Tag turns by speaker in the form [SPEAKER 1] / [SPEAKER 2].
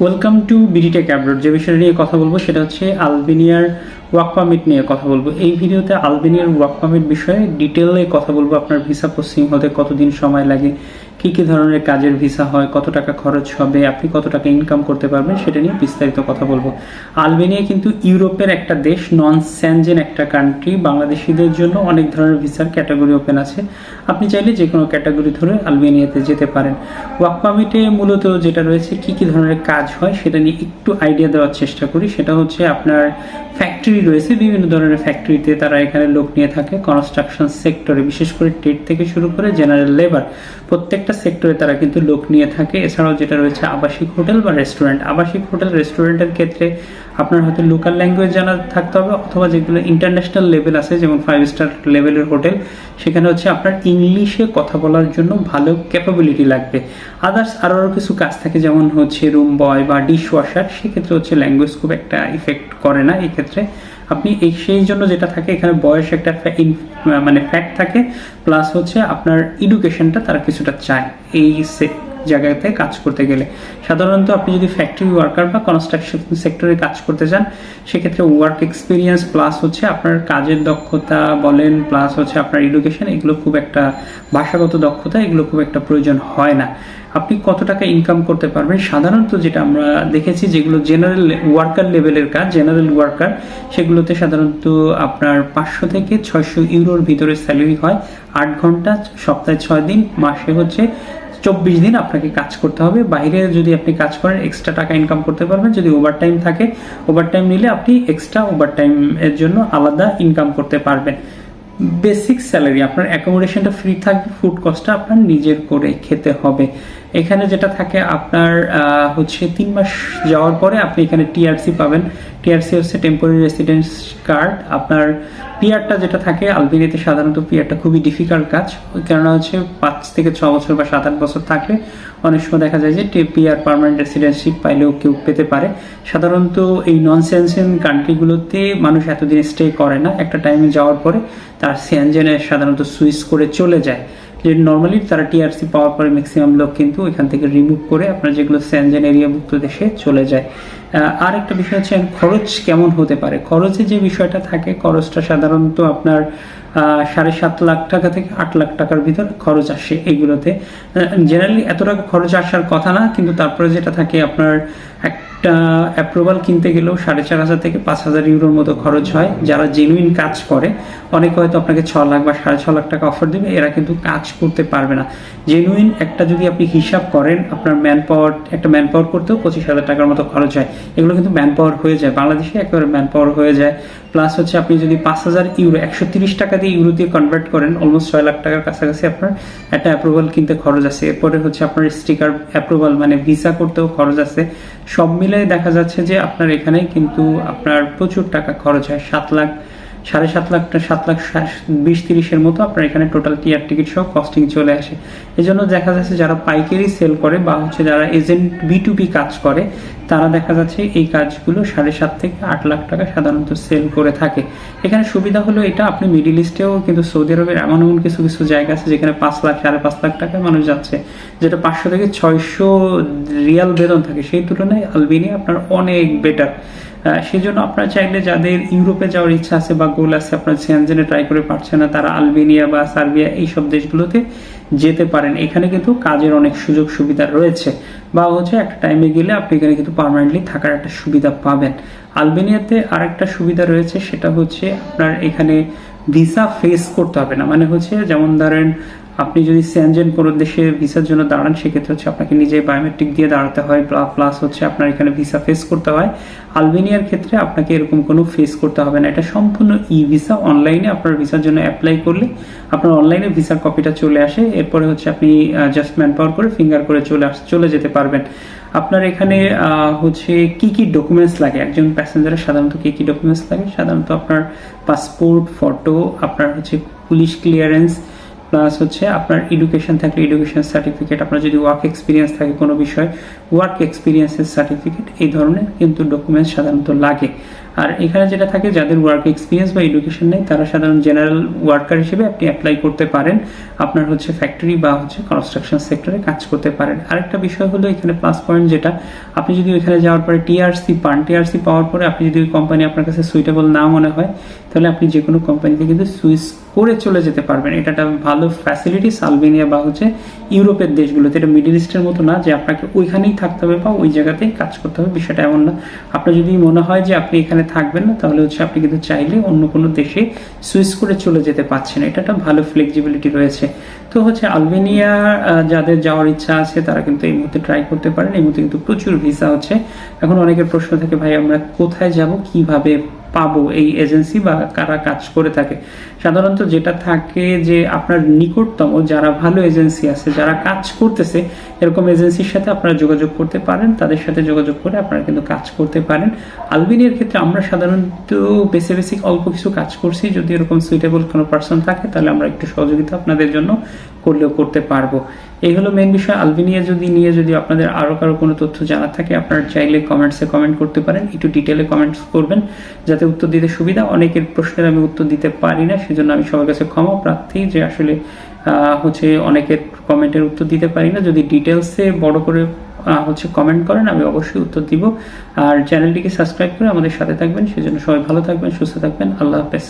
[SPEAKER 1] Welcome to BDTech abroad যে বিষয়টা নিয়ে কথা বলব সেটা হচ্ছে আলবেনিয়ার ওয়ার্ক পারমিট নিয়ে কথা বলব। এই ভিডিওতে আলবেনিয়ার ওয়ার্ক পারমিট বিষয়ে ডিটেলে কথা বলব। আপনার ভিসা প্রসেসিং হতে কতদিন সময় লাগে, কি কি ধরনের কাজের ভিসা হয়, কত টাকা খরচ হবে, আপনি কত টাকা ইনকাম করতে পারবেন, সেটা নিয়ে বিস্তারিত কথা বলব। আলবেনিয়া কিন্তু ইউরোপের একটা দেশ নন স্যানজেন একটা কান্ট্রি বাংলাদেশিদের জন্য অনেক ধরনের ভিসার ক্যাটাগরি ওপেন আছে। আপনি চাইলে যে কোনো ক্যাটাগরি ধরে আলবেনিয়াতে যেতে পারেন। ওয়ার্ক পারমিটে মূলত যেটা রয়েছে, কি কি ধরনের কাজ হয়, সেটা নিয়ে একটু আইডিয়া দেওয়ার চেষ্টা করি। সেটা হচ্ছে আপনার ফ্যাক্টরি রয়েছে, বিভিন্ন ধরনের ফ্যাক্টরিতে তারা এখানে লোক নিয়ে থাকে কনস্ট্রাকশন সেক্টরে বিশেষ করে টেট থেকে শুরু করে জেনারেল লেবার প্রত্যেকটা সেক্টরে তারা কিন্তু লোক নিয়ে থাকে। এছাড়াও যেটা রয়েছে আবাসিক হোটেল বা রেস্টুরেন্ট আবাসিক হোটেল রেস্টুরেন্টের ক্ষেত্রে আপনার হয়তো লোকাল ল্যাঙ্গুয়েজ জানা থাকতে হবে অথবা যেগুলো ইন্টারন্যাশনাল লেভেল আছে, যেমন ফাইভ স্টার লেভেলের হোটেল সেখানে হচ্ছে আপনার ইংলিশে কথা বলার জন্য ভালো ক্যাপাবিলিটি লাগবে। আদার্স আরও আরও কিছু কাজ থাকে, যেমন হচ্ছে রুম বয় বা ডিশ ওয়াশার সেক্ষেত্রে হচ্ছে ল্যাঙ্গুয়েজ খুব একটা ইফেক্ট করে না। এক্ষেত্রে আপনি এই সেই জন্য যেটা থাকে, এখানে বয়স একটা মানে ফ্যাক্ট থাকে প্লাস হচ্ছে আপনার এডুকেশনটা তারা কিছুটা চায়। এই জায়গাতে কাজ করতে গেলে। সাধারণত আপনি যদি ফ্যাক্টরি ওয়ার্কার বা কনস্ট্রাকশন সেক্টরে কাজ করতে চান, সেক্ষেত্রে ওয়ার্ক এক্সপিরিয়েন্স প্লাস হচ্ছে আপনার কাজের দক্ষতা বলেন প্লাস হচ্ছে আপনার এডুকেশন এগুলো খুব একটা ভাষাগত দক্ষতা, এগুলো খুব একটা প্রয়োজন হয় না। আপনি কত টাকা ইনকাম করতে পারবেন? সাধারণত যেটা আমরা দেখেছি, যেগুলো জেনারেল ওয়ার্কার লেভেলের কাজ জেনারেল ওয়ার্কার সেগুলোতে সাধারণত আপনার পাঁচশো থেকে ছয়শো ইউরোর ভিতরে স্যালারি হয়। আট ঘণ্টা, সপ্তাহে ছয় দিন, মাসে হচ্ছে চব্বিশ দিন আপনাকে কাজ করতে হবে। বাইরে যদি আপনি কাজ করেন এক্সট্রা টাকা ইনকাম করতে পারবেন। যদি ওভারটাইম থাকে ওভারটাইম নিলে আপনি এক্সট্রা ওভারটাইম এর জন্য আলাদা ইনকাম করতে পারবেন। বেসিক স্যালারি আপনার অ্যাকোমোডেশনটা ফ্রি থাকবে ফুড কস্টটা আপনার নিজের করে খেতে হবে। এখানে যেটা থাকে, আপনার হচ্ছে তিন মাস যাওয়ার পরে আপনি এখানে টিআরসি পাবেন। টিআরসি হচ্ছে টেম্পোরারি রেসিডেন্স কার্ড আপনার পিআরটা যেটা থাকে আলবেনিয়াতে সাধারণত পিআরটা খুবই ডিফিকাল্ট কাজ। কারণে হচ্ছে পাঁচ থেকে ছ বছর বা সাত আট বছর থাকলে অনেক সময় দেখা যায় যে পিআর পার্মানেন্ট রেসিডেন্সিপ পাইলেও কেউ পেতে পারে। সাধারণত এই নন সেন্সেন কান্ট্রিগুলোতে মানুষ এতদিন স্টে করে না। একটা টাইমে যাওয়ার পরে তার সেনজেনে সাধারণত সুইচ করে চলে যায়। নর্মালি তারা টিআরসি পাওয়ার পরে ম্যাক্সিমাম লোক কিন্তু এখান থেকে রিমুভ করে আপনার যেগুলো স্যানজেন এরিয়াভুক্ত দেশে চলে যায়। আর একটা বিষয় হচ্ছে খরচ কেমন হতে পারে? খরচে যে বিষয়টা থাকে, খরচটা সাধারণত আপনার সাড়ে সাত লাখ টাকা থেকে আট লাখ টাকার ভিতর খরচ আসে এগুলোতে জেনারেলি এত টাকা খরচ আসার কথা না, কিন্তু তারপরে যেটা থাকে আপনার একটা অ্যাপ্রুভাল কিনতে গেলেও সাড়ে চার হাজার থেকে পাঁচ হাজার ইউরোর মতো খরচ হয়। যারা জেনুইন কাজ করে, অনেকে হয়তো আপনাকে ছ লাখ বা সাড়ে ছ লাখ টাকা অফার দেবে, এরা কিন্তু কাজ করতে পারবে না। জেনুইন একটা যদি আপনি হিসাব করেন, আপনার ম্যান পাওয়ার একটা ম্যান পাওয়ার করতেও পঁচিশ হাজার টাকার মতো খরচ হয়। এগুলো কিন্তু ম্যান পাওয়ার হয়ে যায়। বাংলাদেশে একেবারে ম্যান পাওয়ার হয়ে যায়। প্লাস হচ্ছে আপনি যদি পাঁচ হাজার ইউরো একশো তিরিশ টাকা দিয়ে ইউরো দিয়ে কনভার্ট করেন অলমোস্ট ছয় লাখ টাকার কাছাকাছি আপনার একটা অ্যাপ্রুভাল কিনতে খরচ আছে। এরপরে হচ্ছে আপনার স্টিকার অ্যাপ্রুভাল মানে ভিসা করতেও খরচ আছে। সব মিলে দেখা যাচ্ছে যে আপনার এখানে কিন্তু আপনার প্রচুর টাকা খরচ হয়, সাত লাখ সাড়ে সাত লাখ সাত লাখ বিশ তিরিশের মতো আপনার এখানে টোটাল টিয়ার টিকিট সহ কস্টিং চলে আসে। এই জন্য দেখা যাচ্ছে যারা পাইকারি সেল করে বা হচ্ছে যারা এজেন্ট বি টু বি কাজ করে, তারা দেখা যাচ্ছে এই কাজগুলো সাড়ে সাত থেকে আট লাখ টাকা সাধারণত সেল করে থাকে। এখানে সুবিধা হলো এটা, আপনি মিডিল ইস্টেও কিন্তু সৌদি আরবের এমন এমন কিছু কিছু জায়গা আছে যেখানে পাঁচ লাখ, সাড়ে পাঁচ লাখ টাকায় মানুষ যাচ্ছে, যেটা পাঁচশো থেকে ছয়শো রিয়াল বেতন থাকে। সেই তুলনায় আলবেনিয়া আপনার অনেক বেটার সেই জন্য আপনারা চাইলে যাদের ইউরোপে যাওয়ার ইচ্ছা আছে বা গোল আছে, আপনার সেনজেনে ট্রাই করে পারছে না, তারা আলবেনিয়া বা সার্বিয়া এইসব দেশগুলোতে যেতে পারেন। এখানে কিন্তু কাজের অনেক সুযোগ সুবিধা রয়েছে। বা হচ্ছে একটা টাইমে গেলে আপনি এখানে কিন্তু পার্মানেন্টলি থাকার একটা সুবিধা পাবেন। আলবেনিয়াতে আরেকটা সুবিধা রয়েছে, সেটা হচ্ছে আপনার এখানে ভিসা ফেস করতে হবে না। মানে হচ্ছে যেমন ধরেন আপনি যদি স্যানজেন কোনো দেশে ভিসার জন্য দাঁড়ান, সেক্ষেত্রে হচ্ছে আপনাকে নিজে বায়োমেট্রিক দিয়ে দাঁড়াতে হয়। প্লাস হচ্ছে আপনার এখানে ভিসা ফেস করতে হয়। আলবেনিয়ার ক্ষেত্রে আপনাকে এরকম কোনো ফেস করতে হবে না। এটা সম্পূর্ণ ই ভিসা অনলাইনে আপনার ভিসার জন্য অ্যাপ্লাই করলে আপনার অনলাইনে ভিসার কপিটা চলে আসে। এরপরে হচ্ছে আপনি জাস্ট ম্যান পাওয়ার করে ফিঙ্গার করে চলে আস, চলে যেতে পারবেন। আপনার এখানে হচ্ছে কি কি ডকুমেন্টস লাগে? একজন প্যাসেঞ্জারের সাধারণত কি কি ডকুমেন্টস লাগে? সাধারণত আপনার পাসপোর্ট ফটো আপনার হচ্ছে পুলিশ ক্লিয়ারেন্স প্লাস হচ্ছে আপনার এডুকেশন থাকলে এডুকেশন সার্টিফিকেট আপনার যদি ওয়ার্ক এক্সপিরিয়েন্স থাকে কোনো বিষয় ওয়ার্ক এক্সপিরিয়েন্সের সার্টিফিকেট এই ধরনের কিন্তু ডকুমেন্টস সাধারণত লাগে। আর এখানে যেটা থাকে, যাদের ওয়ার্ক এক্সপিরিয়েন্স বা এডুকেশন নেই, তারা সাধারণ জেনারেল ওয়ার্কার হিসেবে আপনি অ্যাপ্লাই করতে পারেন। আপনার হচ্ছে ফ্যাক্টরি বা হচ্ছে কনস্ট্রাকশন সেক্টরে কাজ করতে পারেন। আরেকটা বিষয় হলো এখানে প্লাস পয়েন্ট যেটা, আপনি যদি ওইখানে যাওয়ার পরে টিআরসি পান টিআরসি পাওয়ার পরে আপনি যদি ওই কোম্পানি আপনার কাছে সুইটেবল না মনে হয়, তাহলে আপনি যে কোনো কোম্পানিতে কিন্তু সুইচ করে চলে যেতে পারবেন। এটা একটা ভালো ফ্যাসিলিটি আলবেনিয়া বা হচ্ছে ইউরোপের দেশগুলোতে। এটা মিডল ইস্টের মতো না, যে আপনাকে ওইখানেই থাকতে হবে বা ওই জায়গাতেই কাজ করতে হবে। বিষয়টা এমন না। আপনার যদি মনে হয় যে আপনি এখানে থাকবেন না, তাহলে হচ্ছে আপনি কিন্তু চাইলে অন্য কোনো দেশে সুইচ করে চলে যেতে পারছেন। এটা একটা ভালো ফ্লেক্সিবিলিটি রয়েছে। তো হচ্ছে আলবেনিয়া যাদের যাওয়ার ইচ্ছা আছে, তারা কিন্তু এই মুহূর্তে ট্রাই করতে পারেন। এই মুহূর্তে কিন্তু প্রচুর ভিসা হচ্ছে। এখন অনেকের প্রশ্ন থাকে, ভাই, আমরা কোথায় যাব? কীভাবে পাবো এই এজেন্সি বা কারা কাজ করে থাকে। সাধারণত যেটা থাকে যে আপনার নিকটতম যারা ভালো এজেন্সি আছে, যারা কাজ করতেছে, এরকম এজেন্সির সাথে আপনারা যোগাযোগ করতে পারেন, তাদের সাথে যোগাযোগ করে আপনারা কিন্তু কাজ করতে পারেন। আলবেনিয়ার ক্ষেত্রে আমরা সাধারণত বেসে বেসিক অল্প কিছু কাজ করছি, যদি এরকম সুইটেবল কোনো পার্সন থাকে, তাহলে আমরা একটু সহযোগিতা আপনাদের জন্য করলেও করতে পারব। এই হলো মেন বিষয়। আলবেনিয়া যদি নিয়ে যদি আপনাদের আরও কারও কোনো তথ্য জানা থাকে, আপনারা চাইলে কমেন্টসে কমেন্ট করতে পারেন। একটু ডিটেলে কমেন্টস করবেন, যাতে উত্তর দিতে সুবিধা। অনেকের প্রশ্নের আমি উত্তর দিতে পারি না, সেজন্য আমি সবার কাছে ক্ষমা প্রার্থী যে আসলে হচ্ছে অনেকের কমেন্টের উত্তর দিতে পারি না। যদি ডিটেলসে বড় করে হচ্ছে কমেন্ট করেন, আমি অবশ্যই উত্তর দিব। আর চ্যানেলটিকে সাবস্ক্রাইব করে আমাদের সাথে থাকবেন। সেজন্য সবাই ভালো থাকবেন, সুস্থ থাকবেন। আল্লাহ হাফেজ।